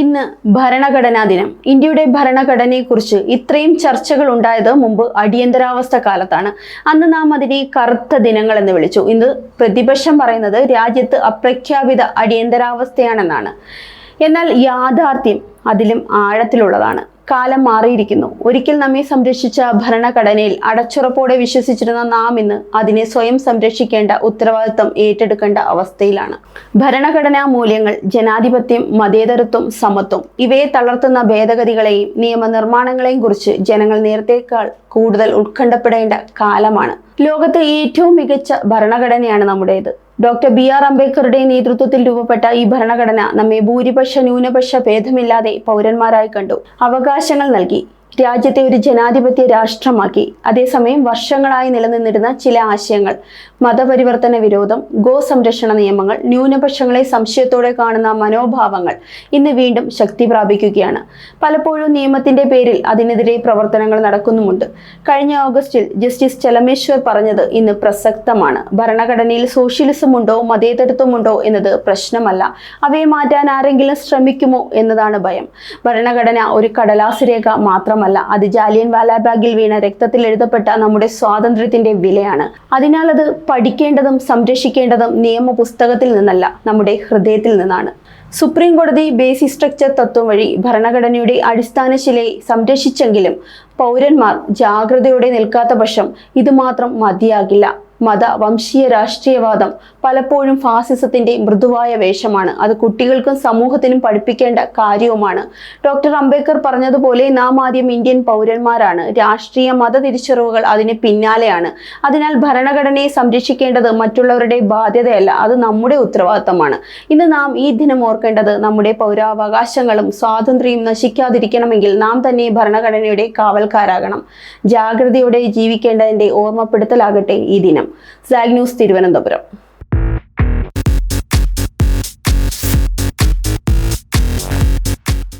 ഇന്ന് ഭരണഘടനാ ദിനം. ഇന്ത്യയുടെ ഭരണഘടനയെക്കുറിച്ച് ഇത്രയും ചർച്ചകൾ ഉണ്ടായത് മുമ്പ് അടിയന്തരാവസ്ഥ കാലത്താണ്. അന്ന് നാം അതിനെ കറുത്ത ദിനങ്ങൾ എന്ന് വിളിച്ചു. ഇന്ന് പ്രതിപക്ഷം പറയുന്നത് രാജ്യത്ത് അപ്രഖ്യാപിത അടിയന്തരാവസ്ഥയാണെന്നാണ്. എന്നാൽ യാഥാർത്ഥ്യം അതിലും ആഴത്തിലുള്ളതാണ്. കാലം മാറിയിരിക്കുന്നു. ഒരിക്കൽ നമ്മെ സംരക്ഷിച്ച ഭരണഘടനയിൽ അടച്ചുറപ്പോടെ വിശ്വസിച്ചിരുന്ന നാം ഇന്ന് അതിനെ സ്വയം സംരക്ഷിക്കേണ്ട ഉത്തരവാദിത്തം ഏറ്റെടുക്കേണ്ട അവസ്ഥയിലാണ്. ഭരണഘടനാ മൂല്യങ്ങൾ ജനാധിപത്യം മതേതരത്വം സമത്വം ഇവയെ തളർത്തുന്ന ഭേദഗതികളെയും നിയമനിർമ്മാണങ്ങളെയും കുറിച്ച് ജനങ്ങൾ നേരത്തേക്കാൾ കൂടുതൽ ഉത്കണ്ഠപ്പെടേണ്ട കാലമാണ്. ലോകത്തെ ഏറ്റവും മികച്ച ഭരണഘടനയാണ് നമ്മുടേത്. ഡോക്ടർ ബി ആർ അംബേദ്കറുടെ നേതൃത്വത്തിൽ രൂപപ്പെട്ട ഈ ഭരണഘടന നമ്മെ ഭൂരിപക്ഷ ന്യൂനപക്ഷ ഭേദമില്ലാതെ പൗരന്മാരായി കണ്ടു. അവകാശങ്ങൾ നൽകി. രാജ്യത്തെ ഒരു ജനാധിപത്യ രാഷ്ട്രമാക്കി. അതേസമയം വർഷങ്ങളായി നിലനിന്നിരുന്ന ചില ആശയങ്ങൾ. മതപരിവർത്തന വിരോധം ഗോ സംരക്ഷണ നിയമങ്ങൾ ന്യൂനപക്ഷങ്ങളെ സംശയത്തോടെ കാണുന്ന മനോഭാവങ്ങൾ ഇന്ന് വീണ്ടും ശക്തി പ്രാപിക്കുകയാണ്. പലപ്പോഴും നിയമത്തിന്റെ പേരിൽ അതിനെതിരെ പ്രവർത്തനങ്ങൾ നടക്കുന്നുമുണ്ട്. കഴിഞ്ഞ ഓഗസ്റ്റിൽ ജസ്റ്റിസ് ചലമേശ്വർ പറഞ്ഞത് ഇന്ന് പ്രസക്തമാണ്. ഭരണഘടനയിൽ സോഷ്യലിസം ഉണ്ടോ മതേതരത്വമുണ്ടോ എന്നത് പ്രശ്നമല്ല. അവയെ മാറ്റാൻ ആരെങ്കിലും ശ്രമിക്കുമോ എന്നതാണ് ഭയം. ഭരണഘടന ഒരു കടലാസ് രേഖ മാത്രമല്ല. അത് ജാലിയൻ വാലാബാഗിൽ വീണ രക്തത്തിൽ എഴുതപ്പെട്ട നമ്മുടെ സ്വാതന്ത്ര്യത്തിന്റെ വിലയാണ്. അതിനാൽ അത് പഠിക്കേണ്ടതും സംരക്ഷിക്കേണ്ടതും നിയമ പുസ്തകത്തിൽ നിന്നല്ല നമ്മുടെ ഹൃദയത്തിൽ നിന്നാണ്. സുപ്രീം കോടതി ബേസിക് സ്ട്രക്ചർ തത്വം വഴി ഭരണഘടനയുടെ അടിസ്ഥാന ശിലയെ സംരക്ഷിച്ചെങ്കിലും പൗരന്മാർ ജാഗ്രതയോടെ നിൽക്കാത്ത പക്ഷം ഇത് മാത്രം മതിയാകില്ല. മത വംശീയ രാഷ്ട്രീയവാദം പലപ്പോഴും ഫാസിസത്തിന്റെ മൃദുവായ വേഷമാണ്. അത് കുട്ടികൾക്കും സമൂഹത്തിനും പഠിപ്പിക്കേണ്ട കാര്യവുമാണ്. ഡോക്ടർ അംബേദ്കർ പറഞ്ഞതുപോലെ നാം ആദ്യം ഇന്ത്യൻ പൗരന്മാരാണ്. രാഷ്ട്രീയ മത തിരിച്ചറിവുകൾ അതിന് പിന്നാലെയാണ്. അതിനാൽ ഭരണഘടനയെ സംരക്ഷിക്കേണ്ടത് മറ്റുള്ളവരുടെ ബാധ്യതയല്ല അത് നമ്മുടെ ഉത്തരവാദിത്തമാണ്. ഇന്ന് നാം ഈ ദിനം ഓർക്കേണ്ടത് നമ്മുടെ പൗരാവകാശങ്ങളും സ്വാതന്ത്ര്യവും നശിക്കാതിരിക്കണമെങ്കിൽ നാം തന്നെ ഭരണഘടനയുടെ കാവൽക്കാരാകണം. ജാഗ്രതയോടെ ജീവിക്കേണ്ടതിന്റെ ഓർമ്മപ്പെടുത്തലാകട്ടെ ഈ ദിനം. ന്യൂസ് തിരുവനന്തപുരം.